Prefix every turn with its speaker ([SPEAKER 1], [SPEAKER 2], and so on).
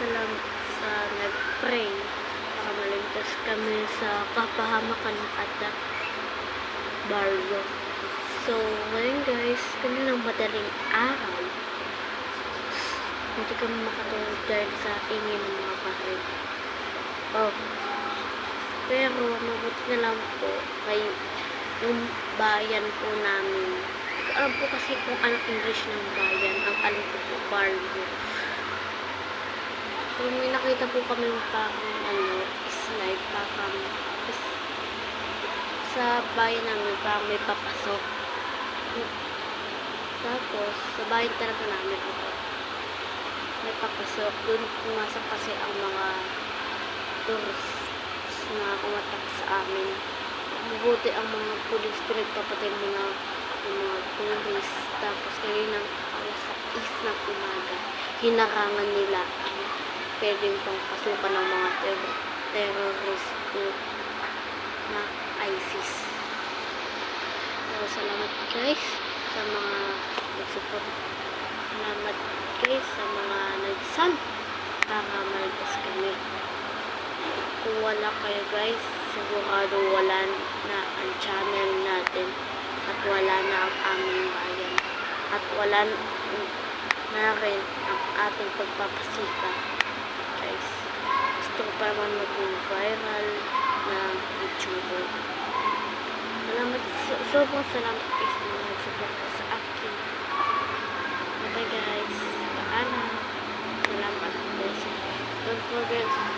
[SPEAKER 1] salamat sa nag-pray para maligtas kami sa kapahamakan at baryo. So, ngayon guys, kaninang madaling araw, hindi kami makatulog dahil sa ingin ng mga baril. Oh. Pero, mabuti na lang po kay yung bayan po namin. Alam po kasi kung anong English ng bayan. Ang alam ko po, barrio. Kung may nakita po kami parang ano, slide, parang is, sa bayan namin parang may papasok. Tapos, sa bayan talaga namin ako. May papasok. Doon pumasok kasi ang mga tourists na umatak sa amin. Mabuti ang mga pulis pinagpapatay mga ng mga tourists. Tapos kanina alas is ng umaga, hinarangan nila pwedeng pang pasukan ng mga ter- terrorist group na ISIS. So, salamat guys sa mga nagsupport. Salamat guys sa mga nagsan para maligtas kami. Kung wala kayo guys, sigurado wala na ang channel natin at wala na ang aming bayan at wala na rin ang ating pagpapasika guys. Gusto ko pa naman maging viral na YouTuber. Salamat so- sobrang salamat guys na nag-support po sa akin. Bye guys. Paalam. Salamat guys. Don't forget to